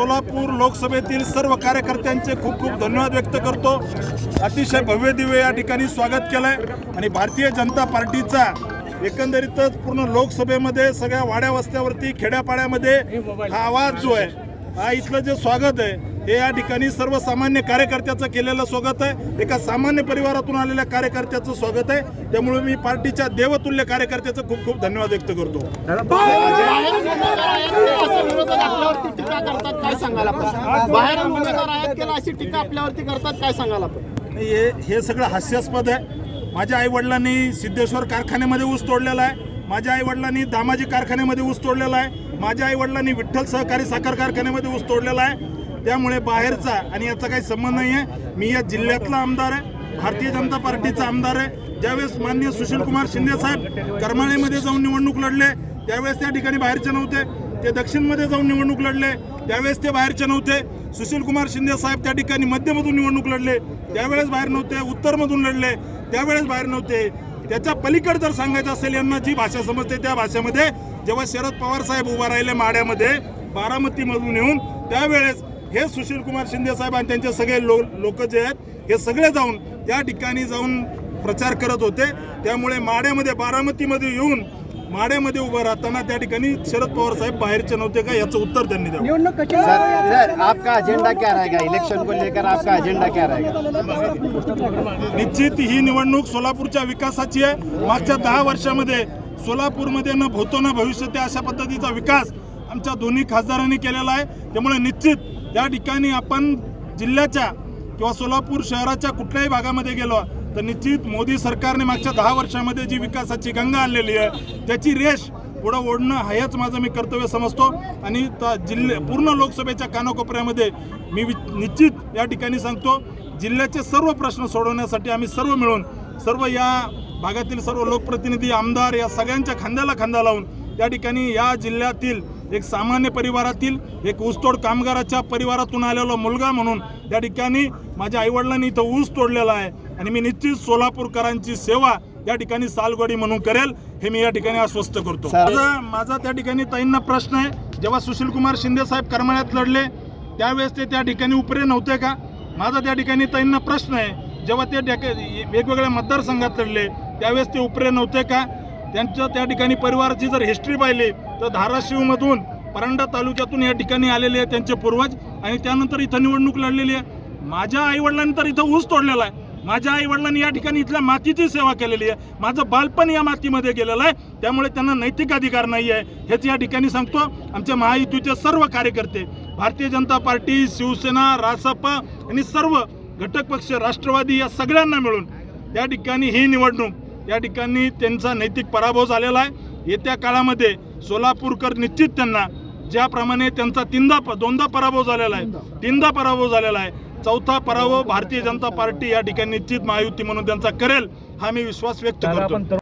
सोलापूर लोकसभेतील सर्व कार्यकर्त्यांचे खूप खूप धन्यवाद व्यक्त करतो. अतिशय भव्य दिव्य या ठिकाणी स्वागत केलंय. आणि भारतीय जनता पार्टीचा एकंदरीतच पूर्ण लोकसभेमध्ये सगळ्या वाड्या वस्त्यावरती खेड्यापाड्यामध्ये हा आवाज जो आहे हा इथलं जे स्वागत आहे हे या ठिकाणी सर्वसामान्य कार्यकर्त्याचं केलेलं स्वागत आहे. एका सामान्य परिवारातून आलेल्या कार्यकर्त्याचं स्वागत आहे. त्यामुळे मी पार्टीच्या देवतुल्य कार्यकर्त्याचं खूप खूप धन्यवाद व्यक्त करतो. करतात काय सांगाल आपण? उमेदवार आहेत केला अशी टीका आपल्यावरती करतात काय सांगाल आपण? हे हे सगळं हास्यास्पद आहे. माझ्या आईवडिलांनी सिद्धेश्वर कारखान्यामध्ये ऊस तोडलेला आहे. माझ्या आईवडिलांनी दामाजी कारखान्यामध्ये ऊस तोडलेला आहे. माझ्या आईवडिलांनी विठ्ठल सहकारी साखर कारखान्यामध्ये ऊस तोडलेला आहे. त्यामुळे बाहेरचा आणि याचा काही संबंध नाही आहे. मी या जिल्ह्यातला आमदार आहे. भारतीय जनता पार्टीचा आमदार आहे. ज्यावेळेस माननीय सुशील कुमार शिंदे साहेब करमाळेमध्ये जाऊन निवडणूक लढले त्यावेळेस त्या ठिकाणी बाहेरचे नव्हते. ते दक्षिणमध्ये जाऊन निवडणूक लढले. त्यावेळेस ते बाहेरचे नव्हते. सुशील कुमार शिंदे साहेब त्या ठिकाणी मध्यमधून निवडणूक लढले. त्यावेळेस बाहेर नव्हते उत्तरमधून लढले. त्यावेळेस बाहेर नव्हते. त्याच्या पलीकडे जर सांगायचं असेल यांना जी भाषा समजते त्या भाषेमध्ये जेव्हा शरद पवार साहेब उभा राहिले माड्यामध्ये बारामतीमधून येऊन त्यावेळेस हे सुशील कुमार शिंदे साहेब आणि त्यांचे सगळे लो लोक जे आहेत हे सगळे जाऊन त्या ठिकाणी जाऊन प्रचार करत होते. त्यामुळे माड्यामध्ये बारामतीमध्ये येऊन माड्यामध्ये उभं राहताना त्या ठिकाणी शरद पवार साहेब बाहेरचे नव्हते का? याचं उत्तर त्यांनी द्यावं. सर सर आपका एजेंडा क्या रहेगा? इलेक्शन को लेकर आपका एजेंडा क्या रहेगा? निश्चित ही निवडणूक सोलापूरच्या विकासाची आहे. मागच्या दहा वर्षामध्ये सोलापूरमध्ये न भूतो न भविष्यते अशा पद्धतीचा विकास आमच्या दोन्ही खासदारांनी केलेला आहे. त्यामुळे निश्चित या ठिकाणी आपण जिल्ह्याच्या किंवा सोलापूर शहराच्या कुठल्याही भागामध्ये गेलो तर निश्चित मोदी सरकारने मागच्या दहा वर्षामध्ये जी विकासाची गंगा आणलेली आहे त्याची रेष पुढं ओढणं हेच माझं मी कर्तव्य समजतो. आणि त्या जिल्हे पूर्ण लोकसभेच्या कानाकोपऱ्यामध्ये मी वि- निश्चित या ठिकाणी सांगतो जिल्ह्याचे सर्व प्रश्न सोडवण्यासाठी आम्ही सर्व मिळून सर्व या भागातील सर्व लोकप्रतिनिधी आमदार या सगळ्यांच्या खांद्याला खांदा लावून त्या ठिकाणी या जिल्ह्यातील एक सामान्य परिवारातील एक ऊसतोड कामगाराच्या परिवारातून आलेला मुलगा म्हणून त्या ठिकाणी माझ्या आईवडिलांनी इथं ऊस तोडलेला आहे आणि मी निश्चित सोलापूरकरांची सेवा या ठिकाणी सालगडी म्हणून करेल हे मी या ठिकाणी आश्वस्त करतो. माझा माझा त्या ठिकाणी ताईंना प्रश्न आहे जेव्हा सुशील कुमार शिंदे साहेब करमाळ्यात लढले त्यावेळेस ते त्या ठिकाणी उपरे नव्हते का? माझा त्या ठिकाणी ताईंना प्रश्न आहे जेव्हा ते वेगवेगळ्या मतदारसंघात लढले त्यावेळेस ते उपरे नव्हते का? त्यांच्या त्या ठिकाणी परिवाराची जर हिस्ट्री पाहिली तर धाराशिवमधून परांडा तालुक्यातून या ठिकाणी आलेले आहे त्यांचे पूर्वज आणि त्यानंतर इथं निवडणूक लढलेली आहे. माझ्या आईवडिलांनी तर इथं ऊस तोडलेला आहे. माझ्या आईवडिलांनी या ठिकाणी इथल्या मातीची सेवा केलेली आहे. माझं बालपण या मातीमध्ये गेलेलं आहे. त्यामुळे त्यांना नैतिक अधिकार नाही आहे. हेच या ठिकाणी सांगतो. आमच्या महायुतीचे सर्व कार्यकर्ते भारतीय जनता पार्टी शिवसेना रासपा आणि सर्व घटक पक्ष राष्ट्रवादी या सगळ्यांना मिळून या ठिकाणी ही निवडणूक या ठिकाणी त्यांचा नैतिक पराभव झालेला आहे. येत्या काळामध्ये सोलापूरकर निश्चित त्यांना ज्याप्रमाणे त्यांचा तीनदा दोनदा पराभव झालेला आहे. तीनदा. पराभव झालेला आहे. चौथा पराभव भारतीय जनता पार्टी या ठिकाणी निश्चित महायुती म्हणून त्यांचा करेल हा मी विश्वास व्यक्त करतो.